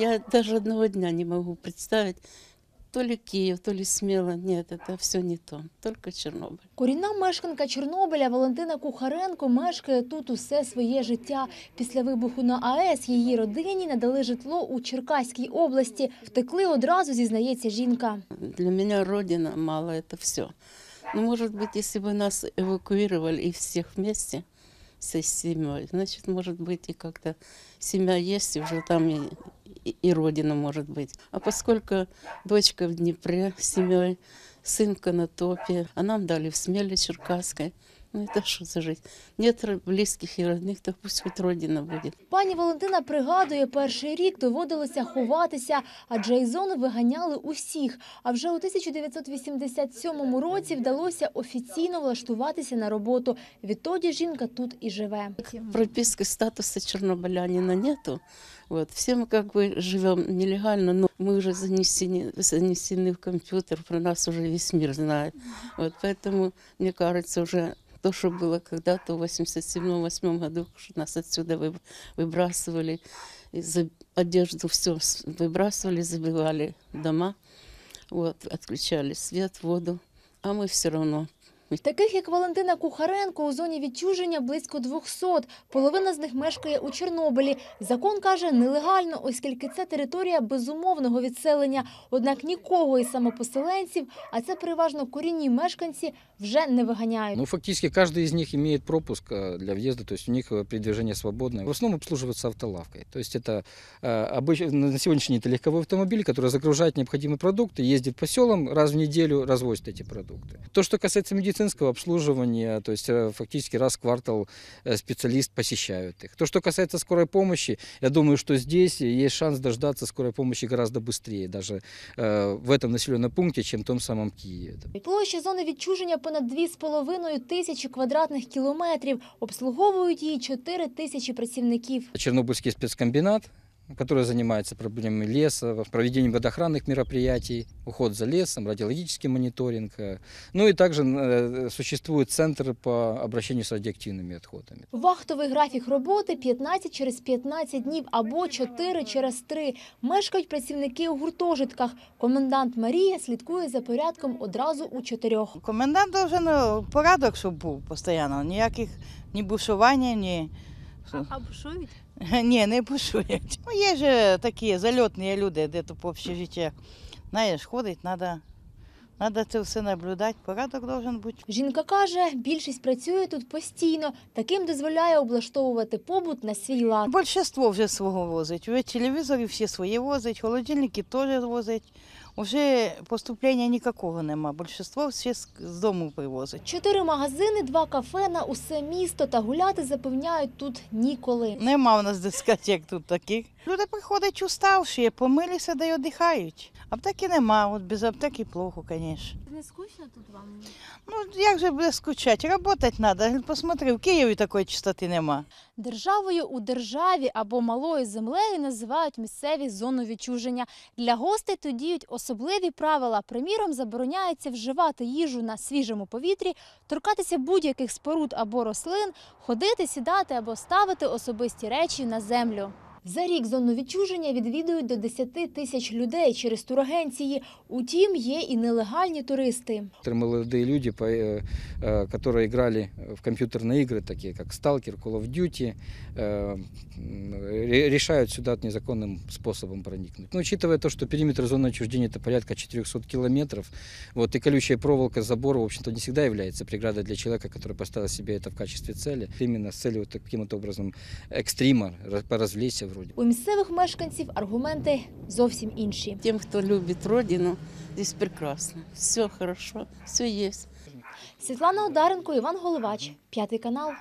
Я даже одного дня не могу представить, то ли Киев, то ли Смело. Нет, это все не то, только Чернобыль. Корінна мешканка Чорнобиля Валентина Кухаренко мешкає тут усе своє життя. Після вибуху на АЕС її родині надали житло у Черкаській області. Втекли одразу, зізнається жінка. Для меня родина мало, это все. Ну, может быть, если бы нас эвакуировали и всех вместе, всей семьей, значит, может быть, и как-то семья есть, и уже там и, и, родина может быть. А поскольку дочка в Днепре с семьей, сын в Конотопе, а нам дали в Смеле Черкасской, ну это что за жизнь? Нет ро- близких и родных, так пусть хоть родина будет. Пані Валентина пригадує, перший рік доводилося ховатися, адже із зони виганяли усіх. А вже у 1987 році вдалося офіційно влаштуватися на роботу. Відтоді жінка тут і живе. прописки статуса чернобылянина нету. Вот. Все мы как бы живем нелегально, но мы уже занесены, занесены в компьютер, про нас уже весь мир знает. Вот. Поэтому, мне кажется, уже то, что было когда-то в 87-88 году, что нас отсюда вы- выбрасывали, и за одежду все выбрасывали, забивали дома, вот, отключали свет, воду, а мы все равно Таких, як Валентина Кухаренко, у зоні відчуження близько 200. Половина з них мешкає у Чорнобилі. Закон каже нелегально, оскільки це територія безумовного відселення. Однак нікого із самопоселенців, а це переважно корінні мешканці, вже не виганяють. Ну, фактически каждый из них имеет пропуск э, для въезда, то есть у них э, передвижение свободное. В основном обслуживаются автолавкой. То есть это э, обыч- на сегодняшний день это легковой автомобиль, который загружает необходимые продукты, ездит по селам, раз в неделю развозит эти продукты. То, что касается медицинского обслуживания, то есть э, фактически раз в квартал э, специалист посещает их. То, что касается скорой помощи, я думаю, что здесь есть шанс дождаться скорой помощи гораздо быстрее, даже э, в этом населенном пункте, чем в том самом Киеве. Площа зони відчуження понад 2,5 тисячі квадратних кілометрів. Обслуговують її 4 тисячі працівників. Чернобыльский спецкомбинат, который занимается проблемами леса, проведением водоохранных мероприятий, уход за лесом, радиологический мониторинг. э. Ну и также э, существует центр по обращению с радиоактивными отходами. Вахтовий графік роботи 15 через 15 днів або 4 через 3. Мешкають працівники у гуртожитках. Комендант Марія слідкує за порядком одразу у чотирьох. Комендант должен е, порядок, щоб був постійно. Ніяких ні бушування, ні. А бушують? Ні, не бушують. Ну, є ж такі зальотні люди, де то по общежиттях. Знаєш, ходить, треба. Надо це все наблюдати, порядок должен бути. Жінка каже, більшість працює тут постійно. Таким дозволяє облаштовувати побут на свій лад. Большинство вже свого возить. Телевізори всі свої возять, холодильники теж возять. Вже поступлення ніякого нема. Більшість всі з дому привозить. Чотири магазини, два кафе на усе місто та гуляти запевняють тут ніколи. Нема в нас дискотек тут таких. Люди приходять уставші, помилися да й віддихають. Аптеки нема, от без аптеки плохо, звісно. Не скучно тут вам? Ну як же буде скучати? Работать треба. Посмотри, в Києві такої чистоти нема. Державою у державі або малою землею називають місцеві зону відчуження. Для гостей тут діють особливі правила. Приміром, забороняється вживати їжу на свіжому повітрі, торкатися будь-яких споруд або рослин, ходити, сідати або ставити особисті речі на землю. За рік зону відчуження відвідують до 10 тисяч людей через турагенції. Утім, є і нелегальні туристи. Некоторые молодые люди, по- э, э, которые играли в компьютерные игры, такие как Stalker, Call of Duty, э, м, ре- решают сюда незаконным способом проникнуть. Но учитывая то, что периметр зоны отчуждения это порядка 400 километров, вот, и колючая проволока забора, в общем-то, не всегда является преградой для человека, который поставил себе это в качестве цели. Именно с целью вот таким вот образом экстрима, раз- поразвлечься вроде. У місцевих мешканців аргументи зовсім інші. Тим, хто любить родину, тут прекрасно. Все хорошо, все є. Світлана Одаренко, Іван Головач, п'ятий канал.